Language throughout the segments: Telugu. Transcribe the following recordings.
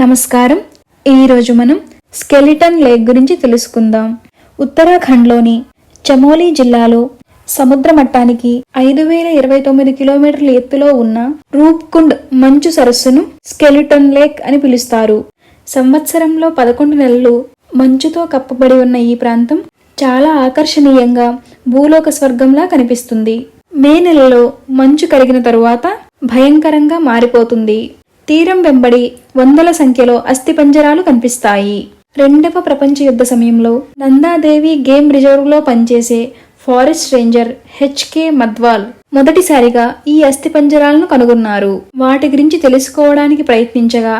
నమస్కారం. ఈరోజు మనం స్కెలిటన్ లేక్ గురించి తెలుసుకుందాం. ఉత్తరాఖండ్లోని చమోలీ జిల్లాలో సముద్ర మట్టానికి ఐదు వేల ఇరవై తొమ్మిది కిలోమీటర్ల ఎత్తులో ఉన్న రూప్కుండ్ మంచు సరస్సును స్కెలిటన్ లేక్ అని పిలుస్తారు. సంవత్సరంలో పదకొండు నెలలు మంచుతో కప్పబడి ఉన్న ఈ ప్రాంతం చాలా ఆకర్షణీయంగా భూలోక స్వర్గంలా కనిపిస్తుంది. మే నెలలో మంచు కరిగిన తరువాత భయంకరంగా మారిపోతుంది. తీరం వెంబడి వందల సంఖ్యలో అస్థిపంజరాలు కనిపిస్తాయి. రెండవ ప్రపంచ యుద్ధ సమయంలో నందాదేవి గేమ్ రిజర్వ్లో పనిచేసే ఫారెస్ట్ రేంజర్ హెచ్కే మద్వాల్ మొదటిసారిగా ఈ అస్థిపంజరాలను కనుగొన్నారు. వాటి గురించి తెలుసుకోవడానికి ప్రయత్నించగా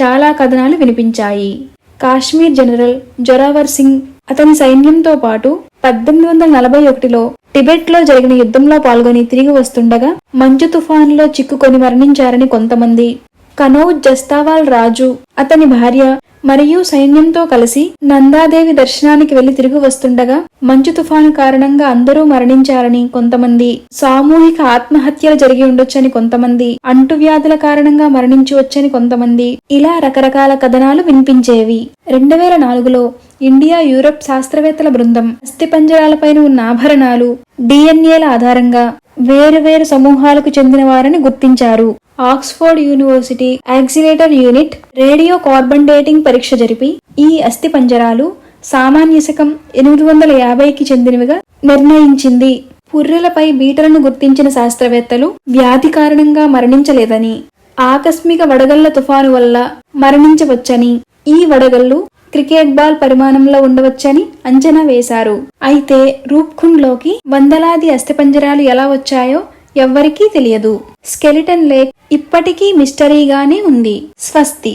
చాలా కథనాలు వినిపించాయి. కాశ్మీర్ జనరల్ జొరావర్ సింగ్ అతని సైన్యంతో పాటు పద్దెనిమిది వందల నలభై ఒకటిలో టిబెట్లో జరిగిన యుద్ధంలో పాల్గొని తిరిగి వస్తుండగా మంచు తుఫాన్లో చిక్కుకొని మరణించారని కొంతమంది కనౌజ్ జస్తావాల్ రాజు. అతని భార్య మరియు సైన్యంతో కలిసి నందాదేవి దర్శనానికి వెళ్ళి తిరిగి వస్తుండగా మంచు తుఫాను కారణంగా అందరూ మరణించారని కొంతమంది. సామూహిక ఆత్మహత్యలు జరిగి ఉండొచ్చని కొంతమంది. అంటువ్యాధుల కారణంగా మరణించవచ్చని కొంతమంది. ఇలా రకరకాల కథనాలు వినిపించేవి. రెండు వేల నాలుగులో ఇండియా యూరప్ శాస్త్రవేత్తల బృందం అస్థిపంజరాలపైన ఉన్న ఆభరణాలు డిఎన్ఏల ఆధారంగా వేరువేరు సమూహాలకు చెందిన వారని గుర్తించారు. Oxford university accelerator unit radio carbon dating పరీక్ష జరిపి ఈ అస్థి పంజరాలు సామాన్య శకం ఎనిమిది వందల యాభైకి చెందినవిగా నిర్ణయించింది. పుర్రెలపై బీటలను గుర్తించిన శాస్త్రవేత్తలు వ్యాధి కారణంగా మరణించలేదని ఆకస్మిక వడగళ్ళ తుఫాను వల్ల మరణించవచ్చని ఈ వడగళ్ళు క్రికెట్ బాల్ పరిమాణంలో ఉండవచ్చని అంచనా వేశారు. అయితే రూప్కుండ్లోకి వందలాది అస్థిపంజరాలు ఎలా వచ్చాయో ఎవ్వరికీ తెలియదు. స్కెలిటన్ లేక్ ఇప్పటికీ మిస్టరీగానే ఉంది. స్వస్తి